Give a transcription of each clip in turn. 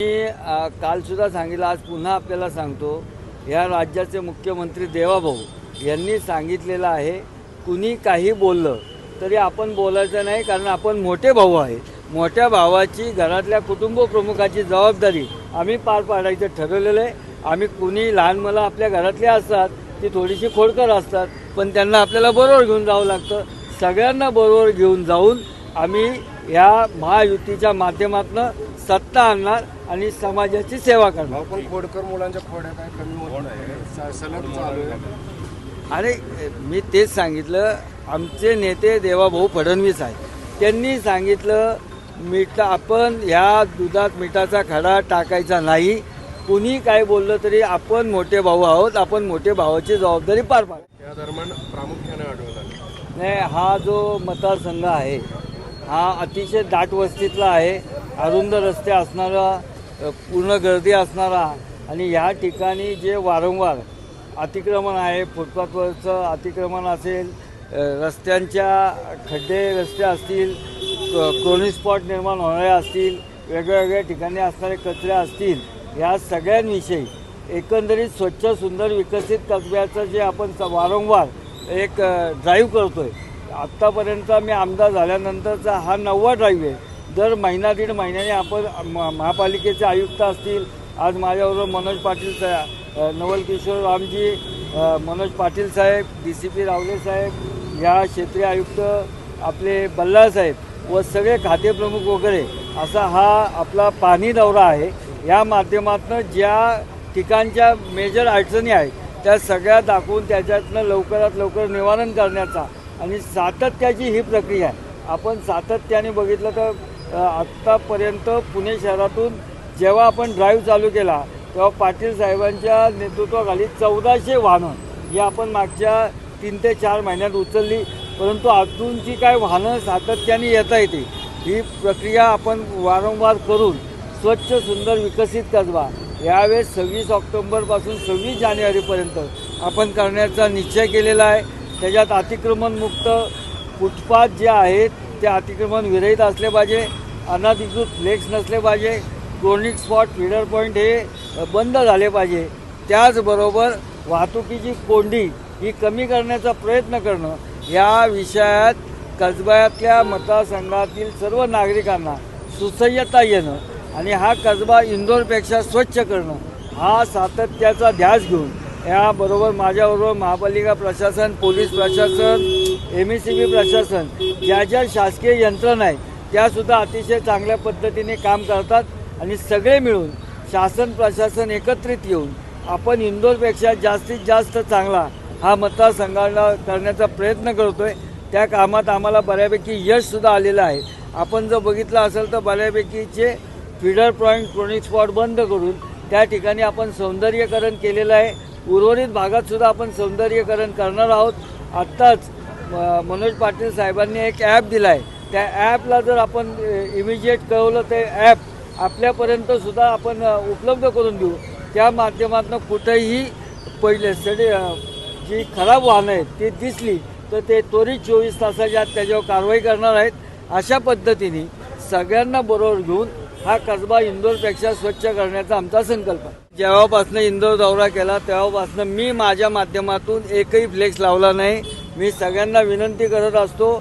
मी कालसुद्धा सांगितलं आज पुन्हा आपल्याला सांगतो या राज्याचे मुख्यमंत्री देवाभाऊ यांनी सांगितलेलं आहे कुणी काही बोललं तरी आपण बोलायचं नाही कारण आपण मोठे भाऊ आहे मोठ्या भावाची घरातल्या कुटुंब प्रमुखाची जबाबदारी आम्ही पार पाडायचं ठरवलेलं आहे. आम्ही कुणी लहान मुलं आपल्या घरातली असतात ती थोडीशी खोडकर असतात पण त्यांना आपल्याला बरोबर घेऊन जावं लागतं. सगळ्यांना बरोबर घेऊन जाऊन आम्ही या महायुतीच्या माध्यमातून सत्ता आणणार आणि समाजाची सेवा करणार. पण खोडकर मुलांच्या खोड्या काय कमी होत नाही स- सलग चालू आहे? आणि मी तेच सांगितलं आमचे नेते देवाभाऊ फडणवीस आहेत. त्यांनी सांगितलं मीठ आपण ह्या दुधात मिठाचा खडा टाकायचा नाही. कुणी काय बोललं तरी आपण मोठे भाऊ आहोत आपण मोठे भावाची जबाबदारी पार पाड या दरम्यान प्रामुख्याने आढळून नाही हा जो मतदारसंघ आहे हा अतिशय दाट वस्तीतला आहे. अरुंद रस्ते असणारा पूर्ण गर्दी असणारा आणि या ठिकाणी जे वारंवार अतिक्रमण आहे फुटपाथवरचं अतिक्रमण असेल रस्त्यांच्या खड्डे रस्ते असतील क्रोनिक स्पॉट निर्माण होणारे असतील वेगवेगळ्या ठिकाणी असणारे कचरे असतील या सगळ्यांविषयी एकंदरीत स्वच्छ सुंदर विकसित कसब्याचं जे आपण स- वारंवार एक ड्राईव्ह करतो आहे आत्तापर्यंत मी आमदार झाल्यानंतरचा हा नववा ड्राईव्ह आहे. दर महिना दीड महिन्याने आपण म- महापालिकेचे आयुक्त असतील आज माझ्याबरोबर मनोज पाटील साहेब अ, नवल किशोर रामजी मनोज पाटील साहेब डी सी पी रावले साहेब या क्षेत्रीय आयुक्त आपले बल्ला साहेब व सगळे खातेप्रमुख वगैरे असा हा आपला पाणी दौरा आहे. या माध्यमातून ज्या ठिकाणच्या मेजर अडचणी आहेत त्या सगळ्या दाखवून त्याच्यातनं लवकरात लवकर निवारण करण्याचा आणि सातत्याची ही प्रक्रिया आहे. आपण सातत्याने बघितलं तर आत्तापर्यंत पुणे शहरातून जेव्हा आपण ड्राईव्ह चालू केला तेव्हा पाटील साहेबांच्या नेतृत्वाखाली चौदाशे वाहनं ही आपण मागच्या तीन ते चार महिन्यात उचलली. परंतु अजूनची काय वाहनं सातत्याने येता येते ही प्रक्रिया आपण वारंवार करून स्वच्छ सुंदर विकसित कसबा यावेळेस सव्वीस ऑक्टोंबरपासून सव्वीस जानेवारीपर्यंत आपण करण्याचा निश्चय केलेला आहे. त्याच्यात अतिक्रमणमुक्त फुटपाथ जे आहेत ते अतिक्रमण विरहित असले पाहिजे. अनधिकृत फ्लेक्स नसले पाहिजे. क्रोनिक स्पॉट फिडर पॉईंट हे बंद झाले पाहिजे. त्याचबरोबर वाहतुकीची कोंडी ही कमी करण्याचा प्रयत्न करणं या विषयात कसब्यातल्या मतदारसंघातील सर्व नागरिकांना सुसह्यता येणं आणि हा कसबा इंदोरपेक्षा स्वच्छ करणं हा सातत्याचा ध्यास घेऊन याबरोबर माझ्याबरोबर महापालिका प्रशासन पोलीस प्रशासन एम ई सी बी प्रशासन ज्या ज्या शासकीय यंत्रणा आहेत त्यासुद्धा अतिशय चांगल्या पद्धतीने काम करतात आणि सगळे मिळून शासन प्रशासन एकत्रित येऊन आपण इंदोरपेक्षा जास्तीत जास्त चांगला हा मतदारसंघाला करण्याचा प्रयत्न करतो आहे त्या कामात आम्हाला बऱ्यापैकी यशसुद्धा आलेलं आहे. आपण जर बघितलं असेल तर बऱ्यापैकीचे फीडर पॉईंट क्रोनिक स्पॉट बंद करून त्या ठिकाणी आपण सौंदर्यीकरण केलेलं आहे. उर्वरित भागातसुद्धा आपण सौंदर्यीकरण करणार आहोत. आत्ताच म- मनोज पाटील साहेबांनी एक ॲप दिला आहे त्या ॲपला जर आपण इमिजिएट कळवलं ते ॲप आपल्यापर्यंत सुद्धा आपण उपलब्ध करून देऊ. त्या माध्यमातून कुठेही पहिले सडे जी खराब वाहनं आहेत ती दिसली तर ते त्वरित चोवीस तासाच्या आत त्याच्यावर कारवाई करणार आहेत. अशा पद्धतीने सगळ्यांना बरोबर घेऊन हा कसबा इंदोरपेक्षा स्वच्छ करण्याचा आमचा संकल्प आहे. जेव्हापासून इंदोर दौरा केला तेव्हापासून मी माझ्या माध्यमातून एकही फ्लेक्स लावला नाही. मी सगळ्यांना विनंती करत असतो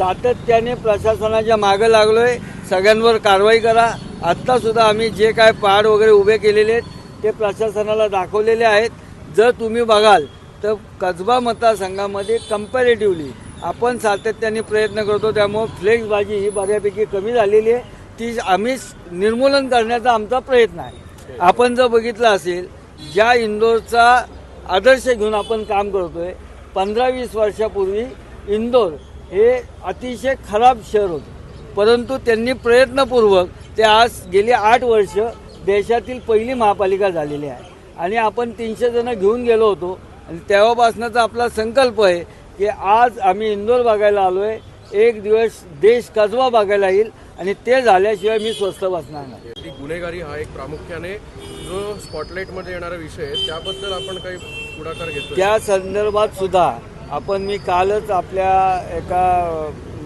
सातत्याने प्रशासनाच्या मागं लागलोय. सगळ्यांवर कारवाई करा. आत्तासुद्धा आम्ही जे काय पहाड वगैरे उभे केलेले आहेत ते प्रशासनाला दाखवलेले आहेत. जर तुम्ही बघाल तर कसबा मतदारसंघामध्ये कम्पॅरेटिव्हली आपण सातत्याने प्रयत्न करतो त्यामुळं फ्लेक्सबाजी ही बऱ्यापैकी कमी झालेली आहे. ती आम्ही निर्मूलन करण्याचा आमचा प्रयत्न आहे. आपण जर बघितलं असेल ज्या इंदोरचा आदर्श घेऊन आपण काम करतोय पंधरा वीस वर्षापूर्वी इंदोर हे अतिशय खराब शहर होतं. परंतु त्यांनी प्रयत्नपूर्वक ते आज गेली आठ वर्ष देशातील पहिली महापालिका झालेली आहे. आणि आपण तीनशे जण घेऊन गेलो होतो. आणि तेव्हापासूनचा आपला संकल्प आहे की आज आम्ही इंदोर बघायला आलो आहे एक दिवस देश कसबा बघायला येईल. आणि ते झाल्याशिवाय मी स्वस्थ बसणार नाही. ती गुन्हेगारी हा एक प्रामुख्याने जो स्पॉटलाईटमध्ये येणारा विषय आहे त्याबद्दल आपण काही पुढाकार घेतो त्या संदर्भात सुद्धा आपण मी कालच आपल्या एका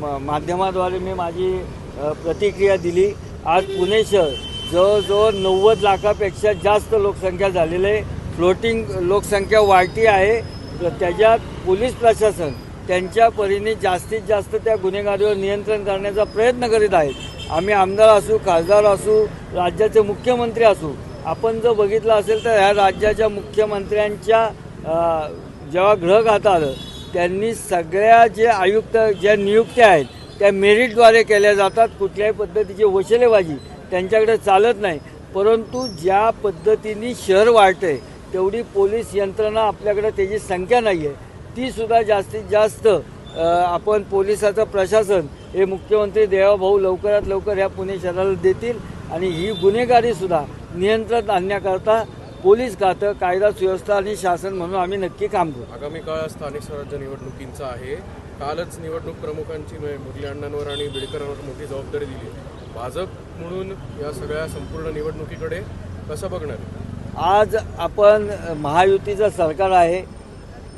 म- माध्यमाद्वारे मी माझी प्रतिक्रिया दिली. आज पुणे शहर जवळजवळ नव्वद लाखापेक्षा जास्त लोकसंख्या झालेली आहे. फ्लोटिंग लोकसंख्या वाढती आहे. तर त्याच्यात पोलीस प्रशासन त्यांच्या परीने जास्तीत जास्त त्या गुन्हेगारीवर नियंत्रण करण्याचा प्रयत्न करीत आहेत. आम्ही आमदार असू खासदार असू राज्याचे मुख्यमंत्री असू आपण जर बघितलं असेल तर ह्या राज्याच्या मुख्यमंत्र्यांच्या जेव्हा जेव्हा ग्रहघात आलं त्यांनी सगळ्या जे आयुक्त ज्या नियुक्त्या आहेत त्या मेरिटद्वारे केल्या जातात. कुठल्याही पद्धतीची वशिलेबाजी त्यांच्याकडे चालत नाही. परंतु ज्या पद्धतीने शहर वाढते तेवढी पोलीस यंत्रणा आपल्याकडे त्याची संख्या नाही आहे ती सुद्धा जास्तीत जास्त आपण पोलिसाचं प्रशासन हे मुख्यमंत्री देवाभाऊ लवकरात लवकर ह्या पुणे शहराला देतील आणि ही गुन्हेगारीसुद्धा नियंत्रण आणण्याकरता पोलीस खातं कायदा सुव्यवस्था आणि शासन म्हणून आम्ही नक्की काम करू. आगामी काळ स्थानिक स्वराज्य निवडणुकींचा आहे. कालच निवडणूक प्रमुखांची मुरली अण्णांवर आणि बिडकरांवर मोठी जबाबदारी दिली. भाजप म्हणून या सगळ्या संपूर्ण निवडणुकीकडे कसं बघणार? आज आपण महायुतीचं सरकार आहे.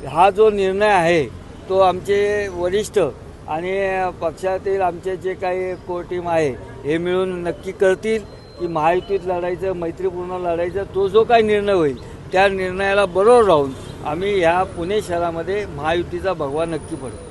हा जो निर्णय आहे तो आमचे वरिष्ठ आणि पक्षातील आमचे जे काही कोर टीम आहे हे मिळून नक्की करतील. की महायुतीत लढायचं मैत्रीपूर्ण लढायचं तो जो काही निर्णय होईल त्या निर्णयाला बरोबर राहून आम्ही ह्या पुणे शहरामध्ये महायुतीचा भगवा नक्की पडू.